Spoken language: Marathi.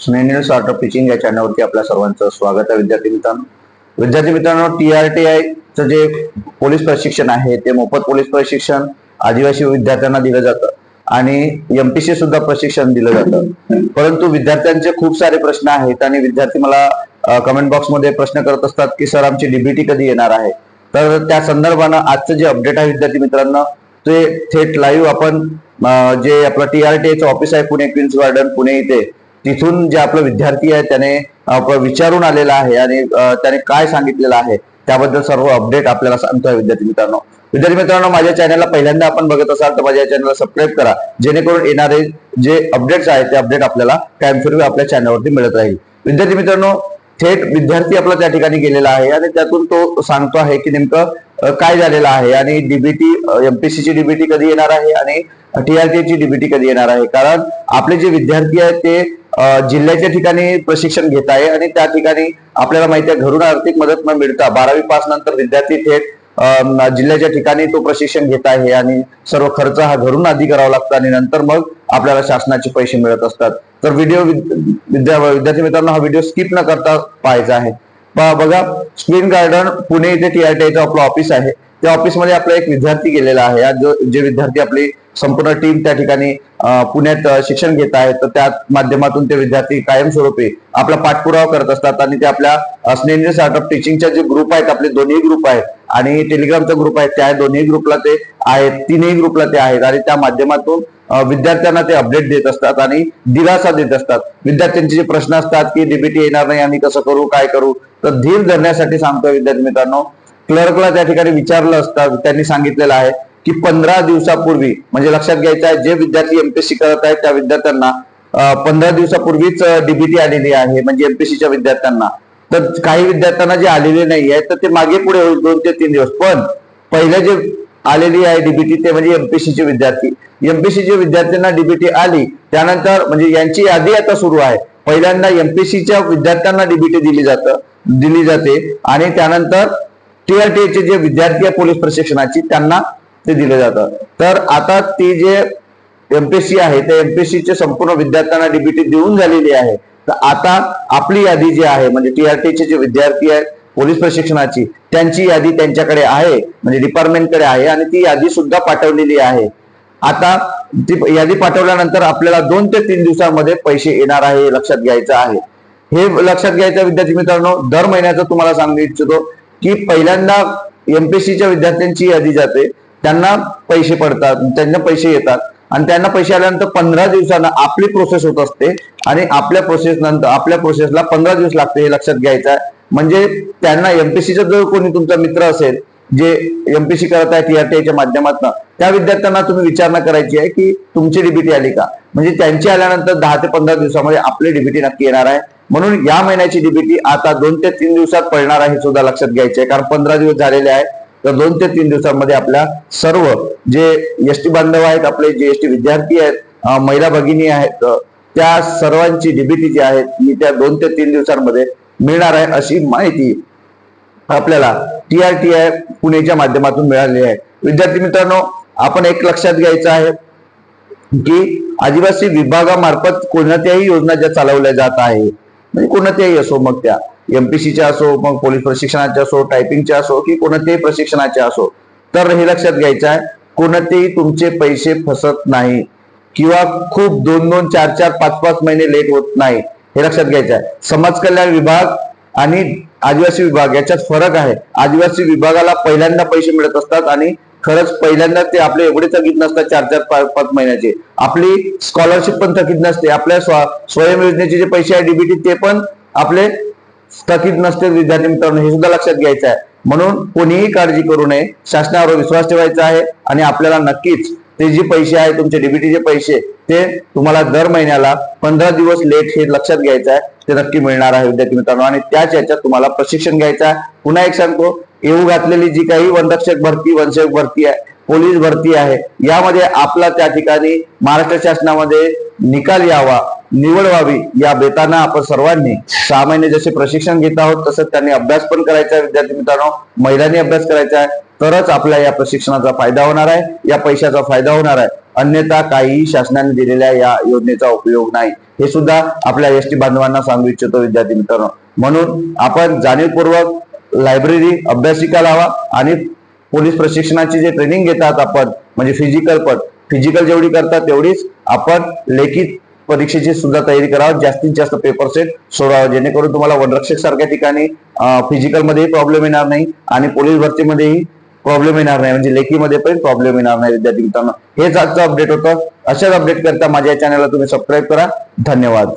स्नेहल ऑफ टीचिंग या चॅनलवरती आपल्या सर्वांचं स्वागत आहे विद्यार्थी मित्रांनो. विद्यार्थी मित्रांनो टी आर टी आयचं जे पोलीस प्रशिक्षण आहे ते मोफत पोलीस प्रशिक्षण आदिवासी विद्यार्थ्यांना दिलं जातं. आणि एमपीसी सुद्धा प्रशिक्षण दिलं जातं. परंतु विद्यार्थ्यांचे खूप सारे प्रश्न आहेत आणि विद्यार्थी मला कमेंट बॉक्समध्ये प्रश्न करत असतात की सर आमची डीबीटी कधी येणार आहे? तर त्या संदर्भानं आजचं जे अपडेट आहे विद्यार्थी मित्रांनो ते थेट लाईव्ह आपण जे आपलं टी आर टी ऑफिस आहे पुणे क्वीन्स गार्डन पुणे इथे तिथून जे आपलं विद्यार्थी आहे त्याने विचारून आलेला आहे आणि त्याने काय सांगितलेलं आहे त्याबद्दल सर्व अपडेट आपल्याला सांगतोय विद्यार्थी मित्रांनो. विद्यार्थी मित्रांनो माझ्या चॅनलला पहिल्यांदा आपण बघत असाल तर माझ्या चॅनलला सबस्क्राईब करा. जेणेकरून येणारे जे अपडेट्स आहेत ते अपडेट आपल्याला कायमस्वरूपी आपल्या चॅनलवरती मिळत राहील. विद्यार्थी मित्रांनो थेट विद्यार्थी आपला त्या ठिकाणी गेलेला आहे आणि त्यातून तो सांगतो आहे की नेमकं काय झालेलं आहे आणि डीबीटी एमपीसीची डीबीटी कधी येणार आहे आणि टीआरटीची डीबीटी कधी येणार आहे. कारण आपले जे विद्यार्थी आहेत ते जिल्ह्याच्या ठिकाणी प्रशिक्षण घेत आहे आणि त्या ठिकाणी आपल्याला माहिती आहे घरून आर्थिक मदत न मिळता बारावी पास नंतर विद्यार्थी थेट जिल्ह्याच्या ठिकाणी तो प्रशिक्षण घेत आहे आणि सर्व खर्च हा घरून आधी करावा लागतो आणि नंतर मग आपल्याला शासनाचे पैसे मिळत असतात. तर व्हिडिओ विद्या विद्यार्थी मित्रांनो हा व्हिडिओ स्किप न करता पाहायचा आहे. बघा स्क्रीन गार्डन पुणे इथे टीआरटीआयचं आपलं ऑफिस आहे. त्या ऑफिसमध्ये आपला एक विद्यार्थी गेलेला आहे. जो जे विद्यार्थी आपली संपूर्ण टीम त्या ठिकाणी पुण्यात शिक्षण घेत आहेत. तर त्या माध्यमातून ते विद्यार्थी कायमस्वरूपी आपला पाठपुरावा करत असतात आणि ते आपल्या स्नेह स्टार्टअप टीचिंगच्या जे ग्रुप आहेत आपले दोन्ही ग्रुप आहेत आणि टेलिग्रामचा ग्रुप आहे त्या दोन्ही ग्रुपला ते आहेत तीनही ग्रुपला ते आहेत आणि त्या माध्यमातून विद्यार्थ्यांना ते अपडेट देत असतात आणि दिलासा देत असतात. विद्यार्थ्यांचे जे प्रश्न असतात की डीबीटी येणार नाही आम्ही कसं करू काय करू? तर धीर धरण्यासाठी सांगतोय विद्यार्थी मित्रांनो क्लर्कला त्या ठिकाणी विचारलं असतं त्यांनी सांगितलेलं आहे की पंधरा दिवसापूर्वी म्हणजे लक्षात घ्यायचं आहे जे विद्यार्थी एमपीएससी करत आहेत त्या विद्यार्थ्यांना पंधरा दिवसापूर्वीच डीबीटी आलेली आहे म्हणजे एमपीएससीच्या विद्यार्थ्यांना. तर काही विद्यार्थ्यांना जे आलेले नाही आहे तर ते मागे पुढे होईल दोन ते तीन दिवस. पण पहिले जे आलेली आहे डीबीटी ते म्हणजे एमपीएससी चे विद्यार्थी. एमपीएससी चे विद्यार्थ्यांना डीबीटी आली त्यानंतर म्हणजे यांची यादी आता सुरू आहे. पहिल्यांदा एमपीएससीच्या विद्यार्थ्यांना डीबीटी दिली जातं दिली जाते. आणि त्यानंतर टीआरटीएचे जे विद्यार्थी आहे पोलीस प्रशिक्षणाची त्यांना ते दिलं जातं. तर आता ती जे एमपीएससी आहे त्या एमपीएससी चे संपूर्ण विद्यार्थ्यांना डीबीटी देऊन झालेली आहे. तर आता आपली यादी जी आहे म्हणजे टीआरटीचे जे विद्यार्थी आहेत पोलीस प्रशिक्षणाची त्यांची यादी त्यांच्याकडे आहे म्हणजे डिपार्टमेंटकडे आहे आणि ती यादी सुद्धा पाठवलेली आहे. आता ती यादी पाठवल्यानंतर आपल्याला दोन ते तीन दिवसांमध्ये पैसे येणार आहे हे लक्षात घ्यायचं आहे. हे लक्षात घ्यायचं विद्यार्थी मित्रांनो दर महिन्याचं तुम्हाला सांगू इच्छितो की पहिल्यांदा एमपीएससीच्या विद्यार्थ्यांची यादी जाते. त्यांना पैसे पडतात त्यांना पैसे येतात. आणि त्यांना पैसे आल्यानंतर पंधरा दिवसानं आपली प्रोसेस होत असते. आणि आपल्या प्रोसेस नंतर आपल्या प्रोसेसला पंधरा दिवस लागते हे लक्षात घ्यायचं. आहे म्हणजे त्यांना एमपीसीचा जर कोणी तुमचा मित्र असेल जे एमपीसी करत आहे टीआरटीआयच्या माध्यमातून त्या विद्यार्थ्यांना तुम्ही विचारणा करायची आहे की तुमची डीबीटी आली का? म्हणजे त्यांची आल्यानंतर दहा ते पंधरा दिवसामध्ये आपली डीबीटी नक्की येणार आहे. म्हणून या महिन्याची डीबीटी आता दोन ते तीन दिवसात पडणार आहे सुद्धा लक्षात घ्यायचे आहे. कारण पंधरा दिवस झालेले आहे. तर दोन ते तीन दिवसांमध्ये आपल्या सर्व जे एस टी बांधव आहेत आपले जे एस टी विद्यार्थी आहेत महिला भगिनी आहेत त्या सर्वांची डीबीटी जी आहे ती त्या दोन ते तीन दिवसांमध्ये मिळणार आहे अशी माहिती आपल्याला टी आर टी आय पुणेच्या माध्यमातून मिळालेली आहे. विद्यार्थी मित्रांनो आपण एक लक्षात घ्यायचं आहे की आदिवासी विभागामार्फत कोणत्याही योजना ज्या चालवल्या जात आहे म्हणजे कोणत्याही असो मग त्या एमपीसीच्या असो मग पोलीस प्रशिक्षणाचे असो टायपिंगचे असो की कोणत्याही प्रशिक्षणाचे असो तर हे लक्षात घ्यायचं आहे कोणतेही तुमचे पैसे फसत नाही किंवा खूप दोन दोन चार चार पाच पाच महिने लेट होत नाही हे लक्षात घ्यायचं आहे. समाज कल्याण विभाग आणि आदिवासी विभाग याच्यात फरक आहे. आदिवासी विभागाला पहिल्यांदा पैसे मिळत असतात आणि खरंच पहिल्यांदा ते आपले एवढे थकीत नसतात चार चार पाच पाच महिन्याचे. आपली स्कॉलरशिप पण थकीत नसते आपल्या स्व स्वयं योजनेचे जे पैसे आहे डीबीटी ते पण आपले थकीत नसते विद्यार्थी मित्रांनो हे सुद्धा लक्षात घ्यायचं आहे. म्हणून कोणीही काळजी करू नये. शासनावर विश्वास ठेवायचा आहे आणि आपल्याला नक्कीच ते जे पैसे आहे तुमचे डीबीटीचे पैसे ते तुम्हाला दर महिन्याला पंधरा दिवस लेट हे लक्षात घ्यायचं आहे. ते नक्की मिळणार आहे विद्यार्थी मित्रांनो. आणि त्याच याच्यात तुम्हाला प्रशिक्षण घ्यायचं आहे. पुन्हा एक सांगतो येऊ घातलेली जी काही वनरक्षक भरती वनसेवक भरती आहे पोलीस भरती आहे यामध्ये आपला त्या ठिकाणी महाराष्ट्र शासनामध्ये निकाल यावा निवड व्हावी या बेताना आपण सर्वांनी सहा महिने जसे प्रशिक्षण घेत आहोत तसंच त्यांनी अभ्यास पण करायचा आहे विद्यार्थी मित्रांनो. महिलांनी अभ्यास करायचा आहे तरच आपल्या या प्रशिक्षणाचा फायदा होणार आहे या पैशाचा फायदा होणार आहे. अन्यथा काहीही शासनाने दिलेल्या या योजनेचा उपयोग नाही. हे सुद्धा आपल्या एस टी बांधवांना सांगू इच्छितो विद्यार्थी मित्रांनो. म्हणून आपण जाणीवपूर्वक लायब्ररी अभ्यासिका लावा आणि पोलीस प्रशिक्षणाची जे ट्रेनिंग घेतात आपण म्हणजे फिजिकल पण फिजिकल जेवढी करतात तेवढीच आपण लेखित परीक्षेची सुद्धा तयारी करावं जास्तीत जास्त पेपर सेट सोडवावं जेणेकरून तुम्हाला वनरक्षक सारख्या ठिकाणी फिजिकल मध्येही प्रॉब्लेम येणार नाही आणि पोलीस भरतीमध्येही प्रॉब्लेम येणार नाही म्हणजे लेखीमध्ये पण प्रॉब्लेम येणार नाही विद्यार्थी मित्रांनो. हेच आजचं अपडेट होतं. अशाच अपडेट करता माझ्या चॅनलला तुम्ही सबस्क्राईब करा. धन्यवाद.